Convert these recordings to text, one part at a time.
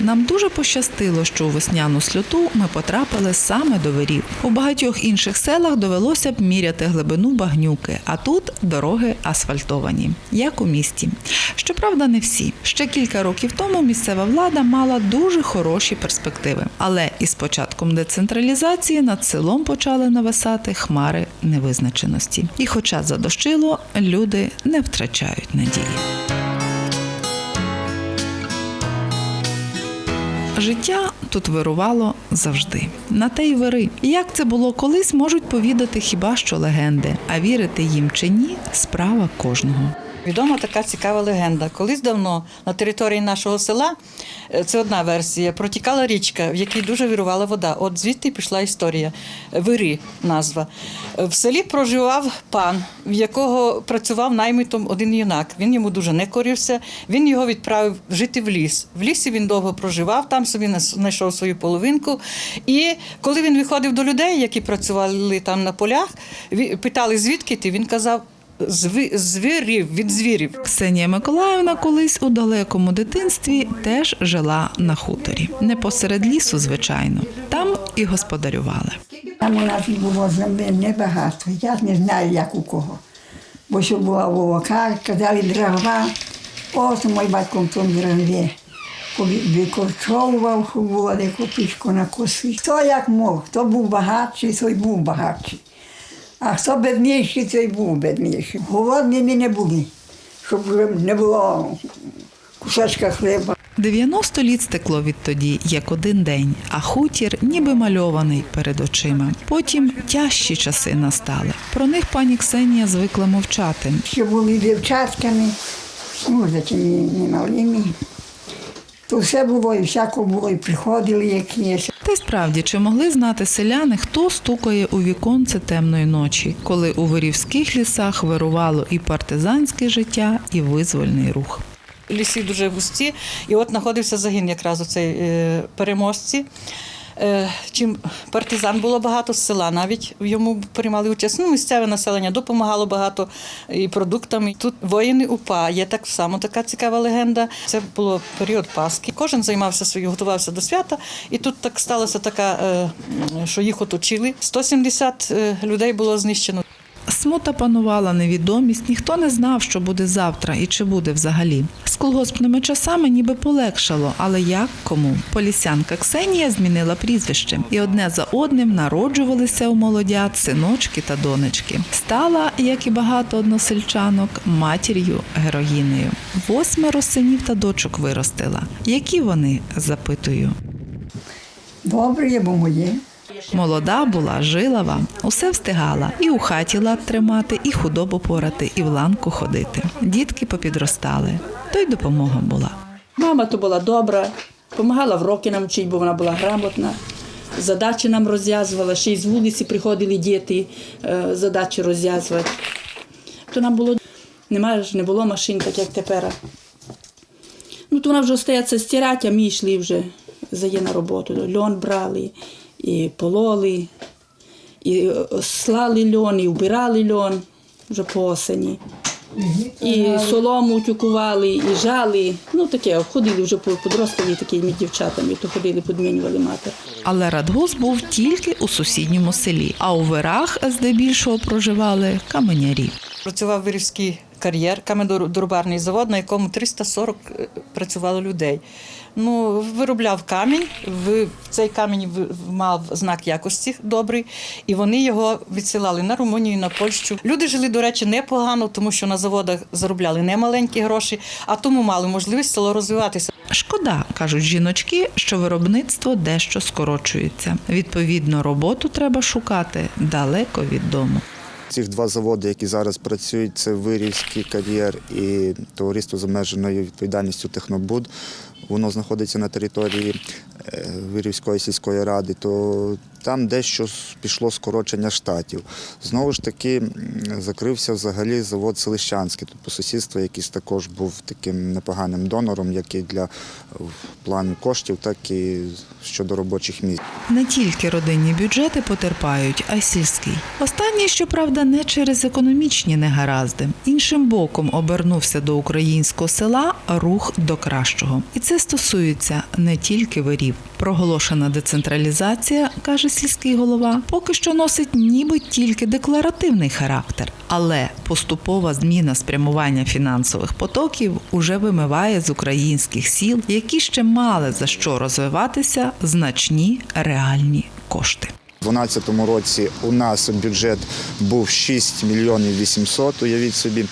Нам дуже пощастило, що у весняну сльоту ми потрапили саме до вирів. У багатьох інших селах довелося б міряти глибину багнюки, а тут дороги асфальтовані, як у місті. Щоправда, не всі. Ще кілька років тому місцева влада мала дуже хороші перспективи. Але із початком децентралізації над селом почали нависати хмари невизначеності. І, хоча задощило, люди не втрачають надії. Життя тут вирувало завжди. На те й вири. Як це було колись, можуть повідати хіба що легенди, а вірити їм чи ні справа кожного. Відома така цікава легенда. Колись давно на території нашого села, е, це одна версія, протікала річка, в якій дуже вирувала вода. От звідти пішла історія. Вири назва. Е, В селі проживав пан, в якого працював наймитом один юнак. Він йому дуже не корився. Він його відправив жити в ліс. В лісі він довго проживав, там собі знайшов свою половинку. І коли він виходив до людей, які працювали там на полях, питали, звідки ти? Він казав. «Зви- Звірів від звірів. Ксенія Миколаївна колись у далекому дитинстві теж жила на хуторі, не посеред лісу, звичайно. Там і господарювали. Там у нас було землі небагато. Я не знаю, як у кого. Бо що була волока, казали дрова. От мій батько в тому дрові. Викорчовував, було де копичку на коси. Хто як мог, хто був багатший, той був багатший. А хто бедніший, той був бедніший. Голодними не були, щоб не було кусочка хліба. 90 літ стекло відтоді, як один день, а хутір ніби мальований перед очима. Потім тяжчі часи настали. Про них пані Ксенія звикла мовчати. Ще були дівчатками, ну, такими немалими. То все було, і всяко було, і приходили якісь. Та й справді, чи могли знати селяни, хто стукає у віконце темної ночі, коли у вирівських лісах вирувало і партизанське життя, і визвольний рух. ліси дуже густі, і от знаходився загін якраз у цій е, переможці. Е, Чим партизан було багато з села, навіть в йому приймали участь. Ну, місцеве населення допомагало багато і продуктами. Тут воїни УПА, є так само така цікава легенда. Це було період Пасхи. Кожен займався своїм, готувався до свята. І тут так сталося така, е, що їх оточили. 170 е, людей було знищено. Смута панувала невідомість, ніхто не знав, що буде завтра і чи буде взагалі. З колгоспними часами ніби полегшало, але як кому? Полісянка Ксенія змінила прізвище, і одне за одним народжувалися у молодят синочки та донечки. Стала, як і багато односельчанок, матір'ю героїнею. Восьмеро синів та дочок виростила. Які вони? запитую. Добре бо моє. Молода була, жилава, усе встигала і у хаті лад тримати, і худобу порати, і в ланку ходити. Дітки попідростали, то й допомога була. Мама то була добра, допомагала в роки нам вчити, бо вона була грамотна. Задачі нам розв'язувала, ще й з вулиці приходили діти е, задачі розв'язувати. То нам було немає ж, не було машин, так як тепер. Ну, то вона вже остається стирати, а ми йшли вже за на роботу. Льон брали, і пололи, і е, слали льон, і вбирали льон вже по осені. І солому тюкували, і жали. Ну таке, ходили вже по подросткові такими дівчатами, то ходили, підмінювали матер. Але радгос був тільки у сусідньому селі, а у вирах здебільшого проживали каменярі. Працював вирівський кар'єр, каменодорубарний завод, на якому 340 е, працювало людей. Ну, виробляв камінь, в цей камінь в- мав знак якості добрий, і вони його відсилали на Румунію, на Польщу. Люди жили, до речі, непогано, тому що на заводах заробляли немаленькі гроші, а тому мали можливість село розвиватися. Шкода, кажуть жіночки, що виробництво дещо скорочується. Відповідно, роботу треба шукати далеко від дому. Ці два заводи, які зараз працюють, це Вирівський кар'єр і товариство з обмеженою відповідальністю Технобуд. Воно знаходиться на території е, Вирівської сільської ради, то там дещо пішло скорочення штатів. Знову ж таки, закрився взагалі завод Селищанський. Тут по сусідству якийсь також був таким непоганим донором, як і для е, в плані коштів, так і щодо робочих місць. Не тільки родинні бюджети потерпають, а й сільський. Останній, щоправда, не через економічні негаразди. Іншим боком обернувся до українського села рух до кращого. І це стосується не тільки вирів. Проголошена децентралізація, каже сільський голова, поки що носить ніби тільки декларативний характер, але поступова зміна спрямування фінансових потоків уже вимиває з українських сіл, які ще мали за що розвиватися, значні реальні кошти. У 2012 році у нас бюджет був 6 мільйонів 800, уявіть собі.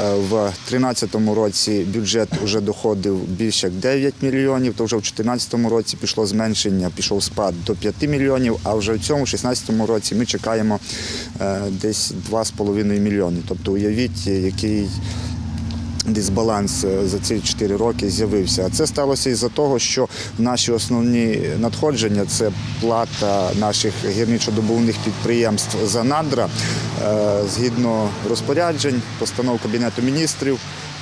Е, В 2013 році бюджет вже доходив більше як 9 мільйонів, то вже в 2014 році пішло зменшення, пішов спад до 5 мільйонів, а вже в цьому 2016 році ми чекаємо е, десь 2,5 мільйони. Тобто уявіть, який дисбаланс е, за ці 4 роки з'явився. А це сталося із-за того, що наші основні надходження це плата наших гірничодобувних підприємств за надра Е, згідно розпоряджень, постанов Кабінету міністрів.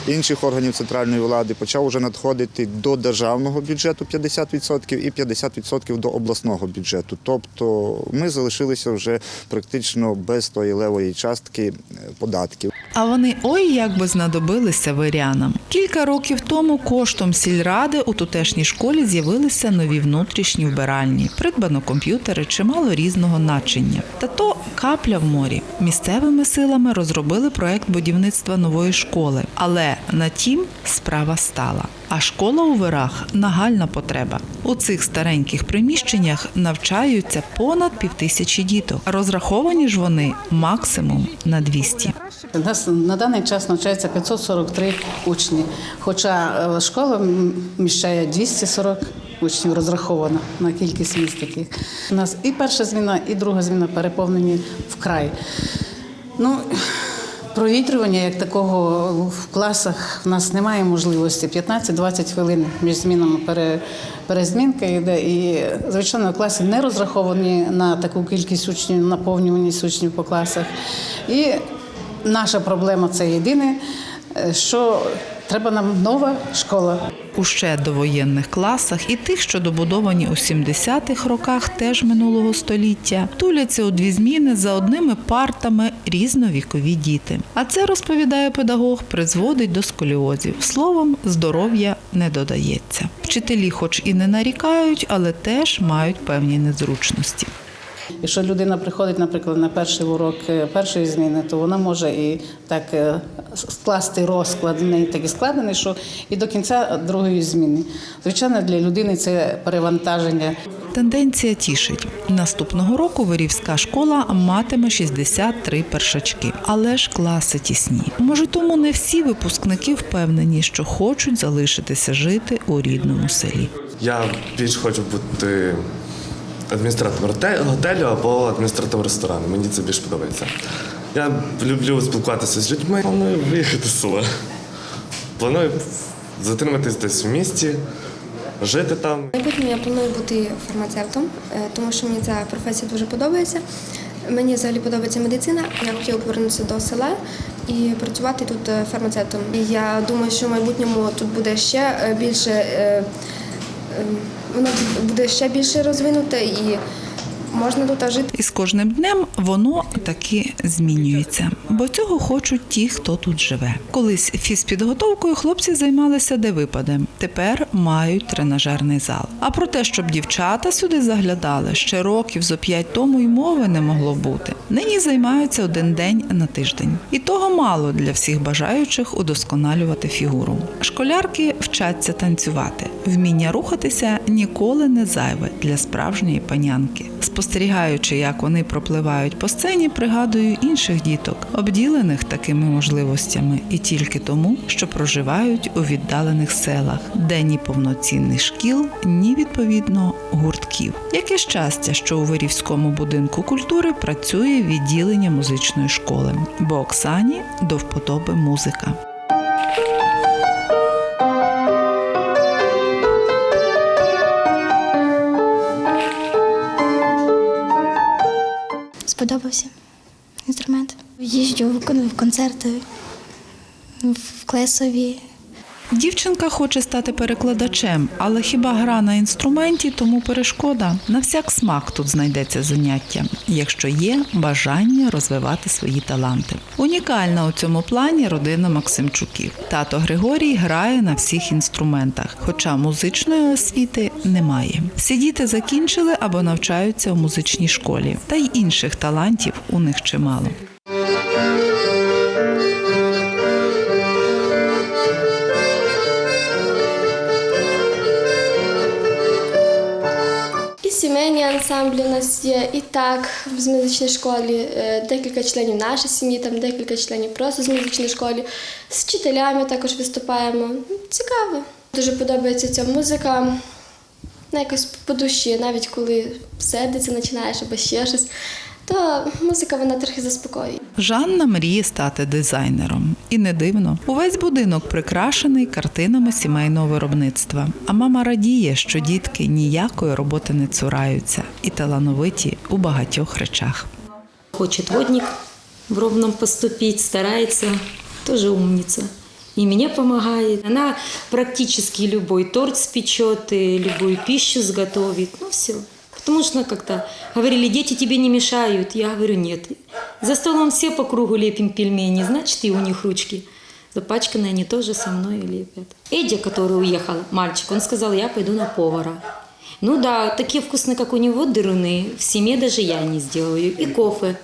Інших органів центральної влади почав уже надходити до державного бюджету 50% і 50% до обласного бюджету. Тобто ми залишилися вже практично без тої левої частки е, податків. А вони ой як би знадобилися вирянам. Кілька років тому коштом сільради у тутешній школі з'явилися нові внутрішні вбиральні, придбано комп'ютери, чимало різного начиння. Та то капля в морі. Місцевими силами розробили проект будівництва нової школи, але на тім справа стала. А школа у вирах нагальна потреба. У цих стареньких приміщеннях навчаються понад півтисячі діток. Розраховані ж вони максимум на 200. У нас на даний час навчається 543 учні, хоча е, школа м, вміщає 240 учнів розрахована на кількість місць таких. У нас і перша зміна, і друга зміна переповнені вкрай. Ну, провітрювання як такого в класах в нас немає можливості. 15-20 хвилин між змінами перезмінка йде. І, звичайно, класи не розраховані на таку кількість учнів, наповнюваність учнів по класах. І наша проблема це єдине, е, що треба нам нова школа. У ще довоєнних класах і тих, що добудовані у 70-х роках теж минулого століття, туляться у дві зміни за одними партами різновікові діти. А це розповідає педагог, призводить до сколіозів. Словом, здоров'я не додається. Вчителі, хоч і не нарікають, але теж мають певні незручності. Якщо людина приходить, наприклад, на перший урок е, першої зміни, то вона може і так е, скласти розклад в неї такий складений, що і до кінця другої зміни. Звичайно, для людини це перевантаження. Тенденція тішить. Наступного року Вирівська школа матиме 63 першачки, але ж класи тісні. Може, тому не всі випускники впевнені, що хочуть залишитися жити у рідному селі. Я більш хочу бути адміністратором готелю або адміністратором ресторану. Мені це більш подобається. Я люблю спілкуватися з людьми. Планую виїхати з села. Планую затриматись десь в місті, жити там. В майбутньому я планую бути фармацевтом, е, тому що мені ця професія дуже подобається. Мені взагалі подобається медицина. Я хотіла повернутися до села і працювати тут е, фармацевтом. Я думаю, що в майбутньому тут буде ще е, більше, е, е, воно буде ще більше розвинуте і можна тут жити. І з кожним днем воно таки змінюється, бо цього хочуть ті, хто тут живе. Колись фізпідготовкою хлопці займалися де випаде. Тепер мають тренажерний зал. А про те, щоб дівчата сюди заглядали, ще років зо п'ять тому й мови не могло бути. Нині займаються один день на тиждень. І того мало для всіх бажаючих удосконалювати фігуру. Школярки вчаться танцювати. Вміння рухатися ніколи не зайве для справжньої панянки. Спостерігаючи, як вони пропливають по сцені, пригадую інших діток, обділених такими можливостями, і тільки тому, що проживають у віддалених селах, де ні повноцінних шкіл, ні відповідно гуртків. Яке щастя, що у Вирівському будинку культури працює відділення музичної школи, бо Оксані до вподоби музика. сподобався інструмент. Їжджу, виконую концерти в Клесові, Дівчинка хоче стати перекладачем, але хіба гра на інструменті, тому перешкода. На всяк смак тут знайдеться заняття, якщо є бажання розвивати свої таланти. Унікальна у цьому плані родина Максимчуків. Тато Григорій грає на всіх інструментах, хоча музичної освіти немає. Всі діти закінчили або навчаються у музичній школі, та й інших талантів у них чимало. Ансамблі у нас є, і так з музичної школі е, декілька членів нашої сім'ї, там декілька членів просто з музичної школи. З вчителями також виступаємо. Цікаво. Дуже подобається ця музика. На якось по душі, навіть коли сердиться починаєш або ще щось, то музика вона трохи заспокоює. Жанна мріє стати дизайнером. І не дивно. Увесь будинок прикрашений картинами сімейного виробництва. А мама радіє, що дітки ніякої роботи не цураються і талановиті у багатьох речах. Хочет водник в Ровном поступить, старается, тоже умница. И мне помогает. Она практически любой торт спечет, и любую пищу сготовит. Ну все. Потому что как-то говорили, дети тебе не мешают. Я говорю, нет. За столом все по кругу лепим пельмени, значит, и у них ручки запачканные, они тоже со мной лепят. Эдя, который уехал, мальчик, он сказал, я пойду на повара. Ну да, такие вкусные, как у него, дырыны, в семье даже я не сделаю. И кофе.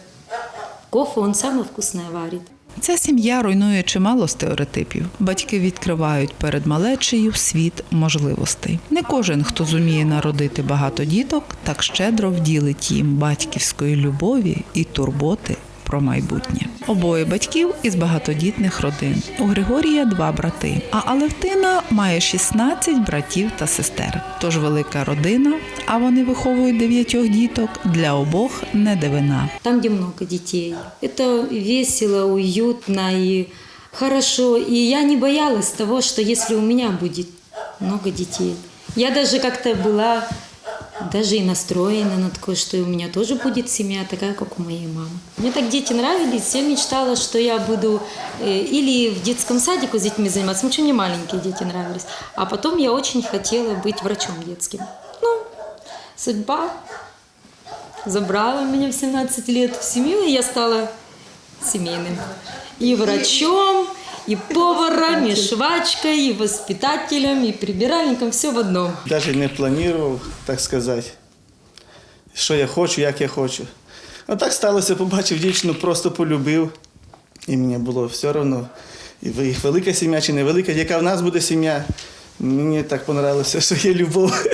Кофе он самое вкусное варит. Ця сім'я руйнує чимало стереотипів. Батьки відкривають перед малечею світ можливостей. Не кожен, хто зуміє народити багато діток, так щедро вділить їм батьківської любові і турботи про майбутнє. Обоє батьків із багатодітних родин. У Григорія два брати, а Алевтина має 16 братів та сестер. Тож велика родина, а вони виховують дев'ятьох діток. Для обох не дивина. Там, где много детей. Это весело, уютно и хорошо. И я не боялась того, что если у меня будет много детей. Я даже как-то была даже и настроена на такое, что и у меня тоже будет семья такая, как у моей мамы. Мне так дети нравились, я мечтала, что я буду э, или в детском садику с детьми заниматься, потому что мне маленькие дети нравились. А потом я очень хотела быть врачом детским. Ну, судьба забрала меня в 17 лет в семью, и я стала семейным. И врачом, и поваром, и швачкой, и воспитателем, и прибиральником, все в одном. Навіть не планував, так сказати, що я хочу, як я хочу. А так сталося, побачив дівчину, просто полюбив. І мені було все одно, і велика сім'я чи невелика, яка в нас буде сім'я. Мені так понравилося, що є любов.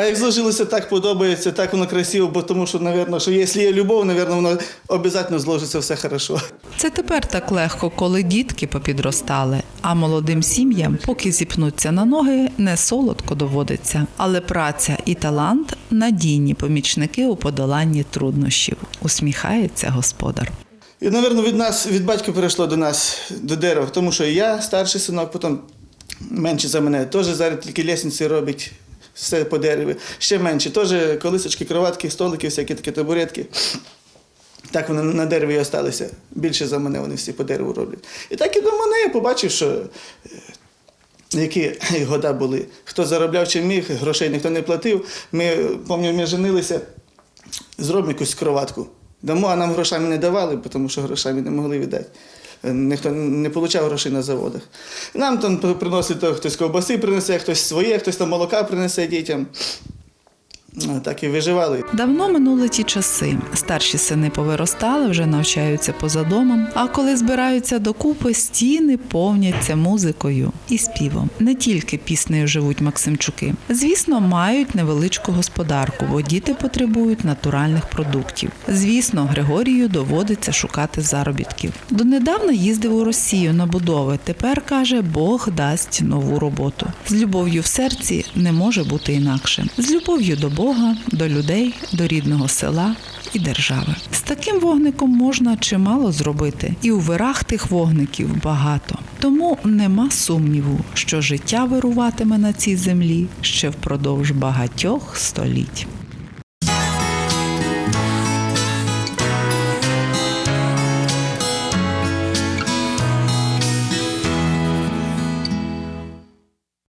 А як зложилося, так подобається, так воно красиво, бо тому що, напевно, що якщо є любов, напевно, воно обов'язково зложиться все хорошо. Це тепер так легко, коли дітки попідростали, а молодим сім'ям, поки зіпнуться на ноги, не солодко доводиться. Але праця і талант надійні помічники у подоланні труднощів. Усміхається господар. І, напевно, від нас, від батька перейшло до нас, до дерева, тому що я старший синок, потім менше за мене, теж зараз тільки лісниці робить, все по дереві. Ще менше, теж колисочки, кроватки, столики, всякі такі табуретки. Так вони на дереві і. Більше за мене вони всі по дереву роблять. І так і до мене я побачив, що е, які года були. Хто заробляв чим міг, грошей ніхто не платив. Ми, пам'ятаю, ми женилися, зробимо якусь кроватку. Дамо, а нам грошами не давали, тому що грошами не могли віддати. Ніхто не отримав грошей на заводах. Нам там приносить то, хтось ковбаси принесе, хтось своє, хтось там молока принесе дітям. Так і виживали. Давно минули ті часи. Старші сини повиростали, вже навчаються поза домом. А коли збираються докупи, стіни повняться музикою і співом. Не тільки піснею живуть Максимчуки. Звісно, мають невеличку господарку, бо діти потребують натуральних продуктів. Звісно, Григорію доводиться шукати заробітків. Донедавна їздив у Росію на будови. Тепер каже, Бог дасть нову роботу. З любов'ю в серці не може бути інакше. З любов'ю до Бога, до людей, до рідного села і держави. З таким вогником можна чимало зробити, і у вирах тих вогників багато. Тому нема сумніву, що життя вируватиме на цій землі ще впродовж багатьох століть.